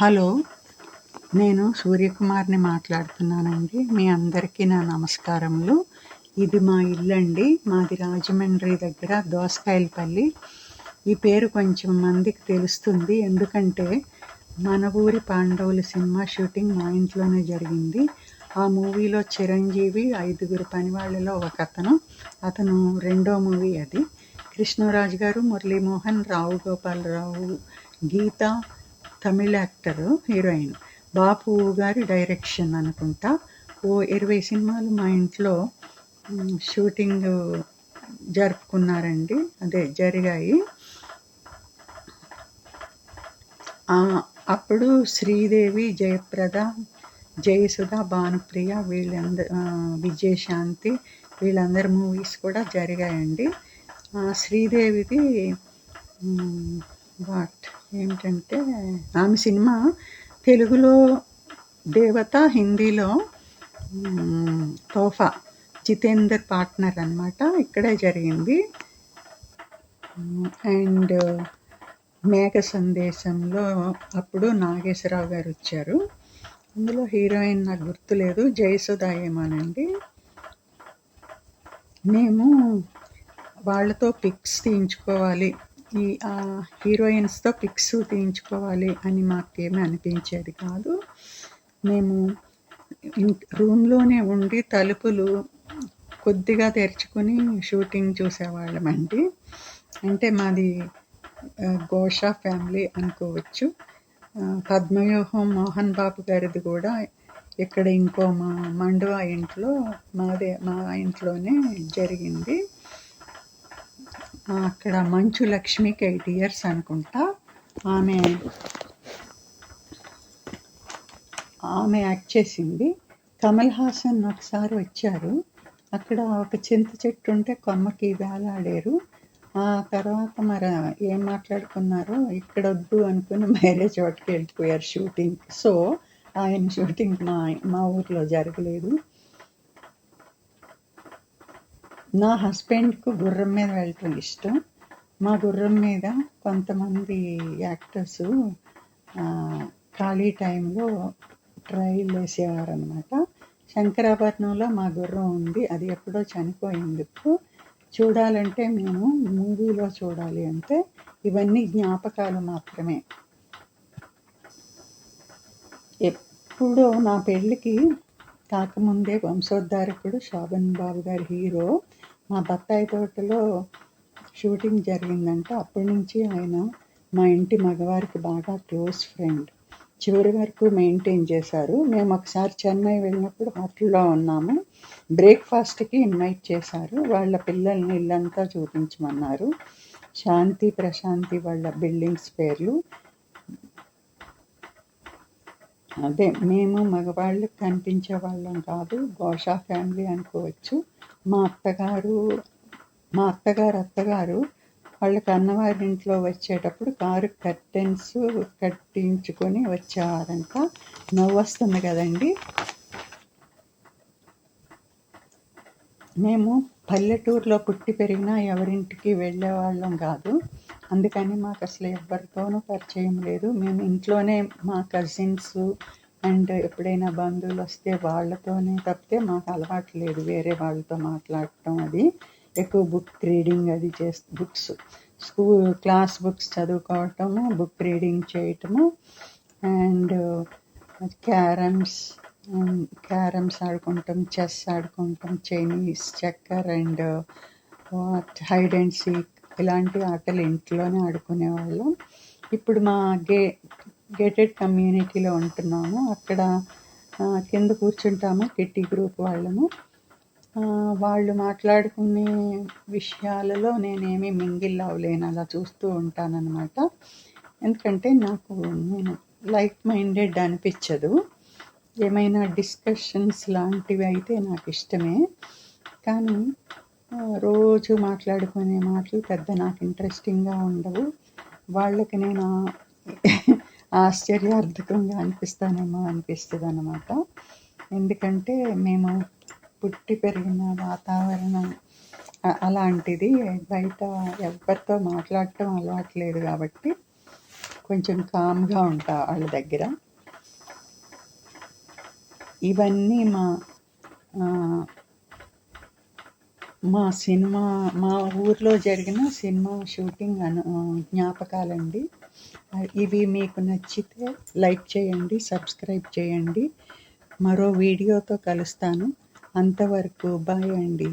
Hello నేను సూర్యకుమార్ని మాట్లాడుతున్నానండి. మీ అందరికీ నా నమస్కారములు. ఇది మా ఇల్లు అండి మాది రాజమండ్రి దగ్గర దోసకాయలపల్లి. ఈ పేరు కొంచెం మందికి తెలుస్తుంది. ఎందుకంటే మన ఊరి పాండవుల సినిమా షూటింగ్ మా ఇంట్లోనే జరిగింది. ఆ మూవీలో చిరంజీవి ఐదుగురు పనివాళ్ళలో ఒక అతను అతను రెండో మూవీ అది. కృష్ణరాజు గారు మురళీమోహన్ రావు గోపాలరావు గీత తమిళ యాక్టరు హీరోయిన్. బాపు గారి డైరెక్షన్ అనుకుంటా. ఓ ఇరవై సినిమాలు మా ఇంట్లో షూటింగ్ జరుపుకున్నారండి. అదే జరిగాయి. అప్పుడు శ్రీదేవి జయప్రద జయసుధ భానుప్రియ వీళ్ళందరూ విజయశాంతి వీళ్ళందరి మూవీస్ కూడా జరిగాయండి. శ్రీదేవిది వాట్? ఏంటంటే ఆమె సినిమా తెలుగులో దేవత హిందీలో తోఫా జితేందర్ పార్ట్నర్ అనమాట ఇక్కడే జరిగింది. అండ్ మేఘ సందేశంలో అప్పుడు నాగేశ్వరరావు గారు వచ్చారు. అందులో హీరోయిన్ నాకు గుర్తులేదు. జయసుధా ఏమోనండి మేము వాళ్ళతో పిక్స్ తీయించుకోవాలి. ఈ ఆ హీరోయిన్స్తో పిక్స్ తీయించుకోవాలి అని మాకేమీ అనిపించేది కాదు. మేము రూమ్లోనే ఉండి తలుపులు కొద్దిగా తెరుచుకుని షూటింగ్ చూసేవాళ్ళమండి. అంటే మాది గోషా ఫ్యామిలీ అనుకోవచ్చు. పద్మవ్యూహం మోహన్ బాబు గారిది కూడా ఇక్కడ ఇంకో మా మండువా ఇంట్లో మాదే మా ఇంట్లోనే జరిగింది. అక్కడ మంచు లక్ష్మికి ఎయిట్ ఇయర్స్ అనుకుంటా. ఆమె ఆమె యాక్ట్ చేసింది. కమల్ హాసన్ ఒకసారి వచ్చారు. అక్కడ ఒక చింత చెట్టు ఉంటే కొమ్మకి వేలాడారు. ఆ తర్వాత మరి ఏం మాట్లాడుకున్నారో ఇక్కడ వద్దు అనుకుని వేరే చోటుకి వెళ్ళిపోయారు షూటింగ్. సో ఆయన షూటింగ్ మా మా ఊర్లో జరగలేదు. నా హస్బెండ్కు గుర్రం మీద వెళ్ళటం ఇష్టం. మా గుర్రం మీద కొంతమంది యాక్టర్స్ ఖాళీ టైంలో ట్రైల్ వేసేవారు అనమాట శంకరాభరణంలో మా గుర్రం ఉంది. అది ఎప్పుడో చనిపోయింది చూడాలంటే మేము మూవీలో చూడాలి అంటే ఇవన్నీ జ్ఞాపకాలు మాత్రమే. ఎప్పుడో నా పెళ్ళికి కాకముందే వంశోద్ధారకుడు శోభన్ బాబు గారి హీరో. మా బత్తాయి తోటలో షూటింగ్ జరిగిందంటే. అప్పటి నుంచి ఆయన మా ఇంటి మగవారికి బాగా క్లోజ్ ఫ్రెండ్. చివరి వరకు మెయింటైన్ చేశారు. మేము ఒకసారి చెన్నై వెళ్ళినప్పుడు హోటల్లో ఉన్నాము. బ్రేక్ఫాస్ట్కి ఇన్వైట్ చేశారు. వాళ్ళ పిల్లల్ని ఇల్లంతా చూపించమన్నారు. శాంతి ప్రశాంతి వాళ్ళ బిల్డింగ్స్ పేర్లు అదే మేము మగవాళ్ళకి కనిపించే వాళ్ళం కాదు గోషా ఫ్యామిలీ అనుకోవచ్చు. మా అత్తగారు మా అత్తగారు అత్తగారు వాళ్ళకి అన్నవారింట్లో వచ్చేటప్పుడు కారు కర్టెన్స్ కట్టించుకొని వచ్చేవారంట. నవ్వు వస్తుంది కదండి. మేము పల్లెటూరులో పుట్టి పెరిగినా ఎవరింటికి వెళ్ళేవాళ్ళం కాదు. అందుకని మాకు అసలు ఎవరితోనూ పరిచయం లేదు. మేము ఇంట్లోనే మా కజిన్స్ అండ్ ఎప్పుడైనా బంధువులు వస్తే వాళ్ళతోనే తప్పితే మాకు అలవాటు లేదు వేరే వాళ్ళతో మాట్లాడటం అది. ఎక్కువ బుక్ రీడింగ్ అది చేస్ బుక్స్ స్కూల్ క్లాస్ బుక్స్ చదువుకోవటము బుక్ రీడింగ్ చేయటము అండ్ క్యారమ్స్ క్యారమ్స్ ఆడుకుంటాం చెస్ ఆడుకుంటాం Chinese checker and what hide and seek ఇలాంటి ఆటలు ఇంట్లోనే ఆడుకునేవాళ్ళం. ఇప్పుడు మా గే గేటెడ్ కమ్యూనిటీలో ఉంటున్నాము. అక్కడ కింద కూర్చుంటాము కిట్టి గ్రూప్ వాళ్ళము. వాళ్ళు మాట్లాడుకునే విషయాలలో నేనేమి మింగిల్ అవ్వలేను. అలా చూస్తూ ఉంటానన్నమాట. ఎందుకంటే నాకు నేను లైక్ మైండెడ్ అనిపించదు. ఏమైనా డిస్కషన్స్ లాంటివి అయితే నాకు ఇష్టమే. కానీ రోజు మాట్లాడుకునే మాటలు పెద్ద నాకు ఇంట్రెస్టింగ్గా ఉండవు. వాళ్ళకి నేను ఆశ్చర్యార్థకంగా అనిపిస్తానేమో అనిపిస్తుంది అనమాట ఎందుకంటే మేము పుట్టి పెరిగిన వాతావరణం అలాంటిది బయట ఎవరితో మాట్లాడటం అలవాట్లేదు కాబట్టి కొంచెం కామ్గా ఉంటా వాళ్ళ దగ్గర. ఇవన్నీ మా మా సినిమా మా ఊర్లో జరిగిన సినిమా షూటింగ్ అను జ్ఞాపకాలండి. ఇవి మీకు నచ్చితే లైక్ చేయండి సబ్స్క్రైబ్ చేయండి. మరో వీడియోతో కలుస్తాను. అంతవరకు బాయ్ అండి.